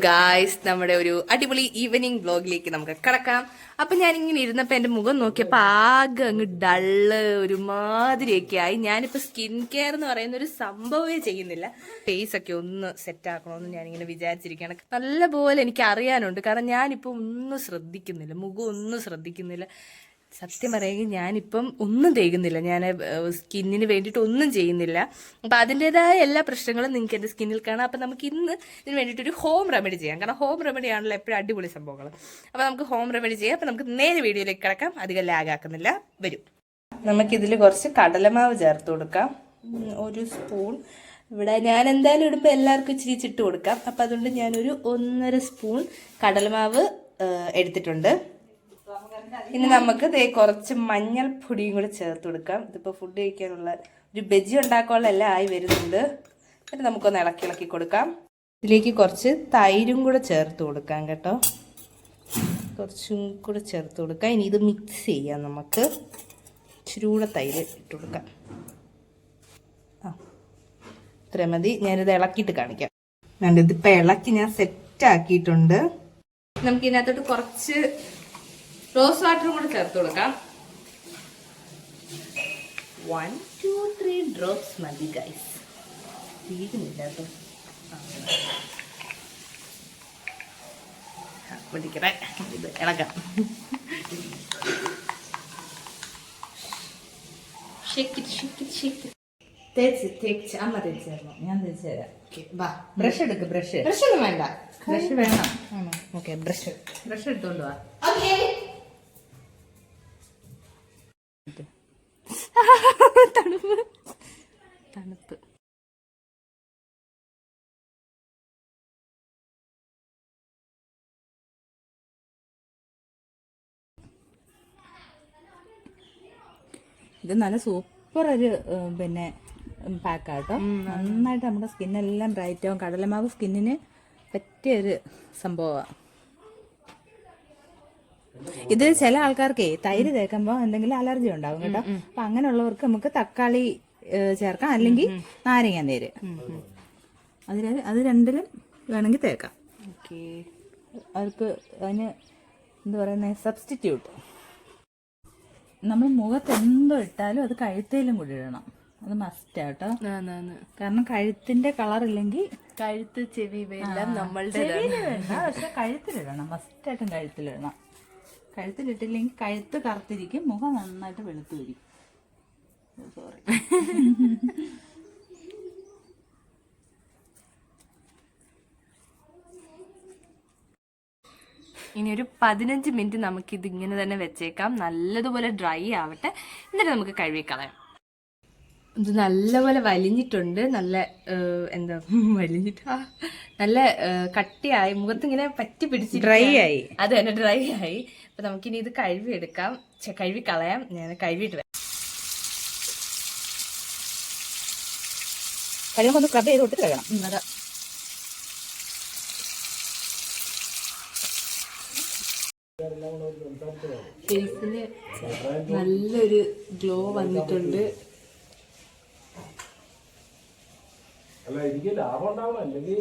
Guys നമ്മുടെ ഒരു അടിപൊളി ഈവനിങ് ബ്ലോഗിലേക്ക് നമുക്ക് കിടക്കാം. അപ്പൊ ഞാൻ ഇങ്ങനെ ഇരുന്നപ്പോ എന്റെ മുഖം നോക്കിയപ്പോ ആകെ അങ്ങ് ഡള്ള് ഒരുമാതിരിയൊക്കെ ആയി ഞാനിപ്പോ സ്കിൻ കെയർ എന്ന് പറയുന്ന ഒരു സംഭവമേ ചെയ്യുന്നില്ല. ഫേസ് ഒക്കെ ഒന്ന് സെറ്റ് ആക്കണമെന്ന് ഇങ്ങനെ വിചാരിച്ചിരിക്കുകയാണ്. നല്ല പോലെ എനിക്ക് അറിയാനുണ്ട് കാരണം ഞാനിപ്പോ ഒന്നും ശ്രദ്ധിക്കുന്നില്ല. മുഖം ഒന്നും ശ്രദ്ധിക്കുന്നില്ല. സത്യം പറയുമെങ്കിൽ ഞാനിപ്പം ഒന്നും തേക്കുന്നില്ല. ഞാൻ സ്കിന്നിന് വേണ്ടിയിട്ട് ഒന്നും ചെയ്യുന്നില്ല. അപ്പം അതിന്റെതായ എല്ലാ പ്രശ്നങ്ങളും നിങ്ങൾക്ക് എന്റെ സ്കിന്നിൽ കാണാം. അപ്പം നമുക്ക് ഇന്ന് ഇതിന് വേണ്ടിയിട്ട് ഒരു ഹോം റെമഡി ചെയ്യാം. കാരണം ഹോം റെമഡി ആണല്ലോ എപ്പോഴും അടിപൊളി സംഭവങ്ങൾ അപ്പോൾ നമുക്ക് ഹോം റെമഡി ചെയ്യാം. അപ്പം നമുക്ക് നേരെ വീഡിയോയിലേക്ക് കിടക്കാം. അധികം ലാഗ് ആക്കുന്നില്ല. വരും. നമുക്കിതിൽ കുറച്ച് കടലമാവ് ചേർത്ത് കൊടുക്കാം. ഒരു സ്പൂൺ. ഇവിടെ ഞാൻ എന്തായാലും ഇടുമ്പോൾ എല്ലാവർക്കും ഇച്ചിരി ഇച്ചിട്ട് കൊടുക്കാം. അപ്പം അതുകൊണ്ട് ഞാനൊരു ഒന്നര സ്പൂൺ കടലമാവ് എടുത്തിട്ടുണ്ട്. ഇനി നമുക്ക് ദേ കുറച്ച് മഞ്ഞൾപ്പൊടിയും കൂടി ചേർത്ത് കൊടുക്കാം. ഇതിപ്പോൾ ഫുഡ് കഴിക്കാനുള്ള ഒരു ബജി ഉണ്ടാക്കാനുള്ള എല്ലാം ആയി വരുന്നുണ്ട്. എന്നിട്ട് നമുക്കൊന്ന് ഇളക്കി ഇളക്കി കൊടുക്കാം. ഇതിലേക്ക് കുറച്ച് തൈരും കൂടെ ചേർത്ത് കൊടുക്കാം കേട്ടോ. കുറച്ചും കൂടെ ചേർത്ത് കൊടുക്കാം. ഇനി ഇത് മിക്സ് ചെയ്യാം നമുക്ക്. ഇച്ചിരി കൂടെ തൈര് ഇട്ട് കൊടുക്കാം. ആ ഇത്ര മതി. ഞാനിത് ഇളക്കിയിട്ട് കാണിക്കാം. വേണ്ട ഇതിപ്പോൾ ഇളക്കി ഞാൻ സെറ്റ് ആക്കിയിട്ടുണ്ട്. നമുക്ക് ഇതിനകത്തോട്ട് കുറച്ച് റോസ് വാട്ടറും കൂടെ ചേർത്ത് കൊടുക്കാം. വൺ ടു ത്രീ ഡ്രോപ്സ് മതി ഗൈസ് തീരുന്നില്ല കേട്ടോ. പിടിക്കട്ടെ ഇത് ഇളക്കാം. തേച്ച് തേച്ച്. അമ്മ തേച്ച് തരണം. ഞാൻ തേച്ച് തരാം. ബ്രഷ് എടുക്ക് ബ്രഷ് ബ്രഷ് ഒന്നും വേണ്ട. ബ്രഷ് വേണം. ഓക്കെ ബ്രഷ് ബ്രഷ് എടുത്തോണ്ട് വാ. തണുപ്പ്. തണുപ്പ്. ഇത് നല്ല സൂപ്പർ ഒരു പിന്നെ പാക്കാട്ടോ. നന്നായിട്ട് നമ്മുടെ സ്കിന്നെല്ലാം ബ്രൈറ്റ് ആവും കടലമാവ് സ്കിന്നിന് പറ്റിയൊരു സംഭവമാണ് ഇത് ചില ആൾക്കാർക്കേ തൈര് തേക്കുമ്പോൾ എന്തെങ്കിലും അലർജി ഉണ്ടാവും കേട്ടോ. അപ്പൊ അങ്ങനെയുള്ളവർക്ക് നമുക്ക് തക്കാളി ചേർക്കാം. അല്ലെങ്കിൽ നാരങ്ങ നീര്. അതിൽ അത് രണ്ടിലും വേണമെങ്കിൽ തേക്കാം. അവർക്ക് അതിന് എന്താ പറയുന്നത് സബ്സ്റ്റിറ്റ്യൂട്ട് നമ്മൾ മുഖത്ത് എന്തോ ഇട്ടാലും അത് കഴുത്തേലും കൂടി ഇടണം. അത് മസ്റ്റ് ആട്ടോ കാരണം കഴുത്തിന്റെ കളർ ഇല്ലെങ്കിൽ കഴുത്ത് ചെവി വേണ്ട നമ്മളുടെ പക്ഷെ കഴുത്തിലിടണം. മസ്റ്റായിട്ടും കഴുത്തിലിടണം. കഴുത്തിലിട്ടില്ലെങ്കിൽ കഴുത്ത് കറുത്തിരിക്കും മുഖം നന്നായിട്ട് വെളുത്തു വരും സോറി ഇനി ഒരു പതിനഞ്ച് മിനിറ്റ് നമുക്ക് ഇത് ഇങ്ങനെ തന്നെ വെച്ചേക്കാം. നല്ലതുപോലെ ഡ്രൈ ആവട്ടെ. എന്നിട്ട് നമുക്ക് കഴുകിക്കളയാം. ഇത് നല്ലപോലെ വലിഞ്ഞിട്ടുണ്ട്. നല്ല എന്താ വലിഞ്ഞിട്ട് നല്ല കട്ടിയായി. മുഖത്ത് ഇങ്ങനെ പറ്റി പിടിച്ച് ഡ്രൈ ആയി. അത് തന്നെ ഡ്രൈ ആയി. അപ്പൊ നമുക്കിനി ഇത് കഴുകി എടുക്കാം കഴുകി കളയാം ഞാൻ കഴുകിയിട്ട് വരാം. കഴുകുമ്പോൾ ഒന്ന് സ്ക്രബ് ചെയ്ത് കൊടുത്തിട്ട് കഴുകണം. ഉം, അതാ. ഫേസിന് നല്ലൊരു ഗ്ലോ വന്നിട്ടുണ്ട്. അല്ല എനിക്ക് ലാഭം ഉണ്ടാവണം. അല്ലെങ്കിൽ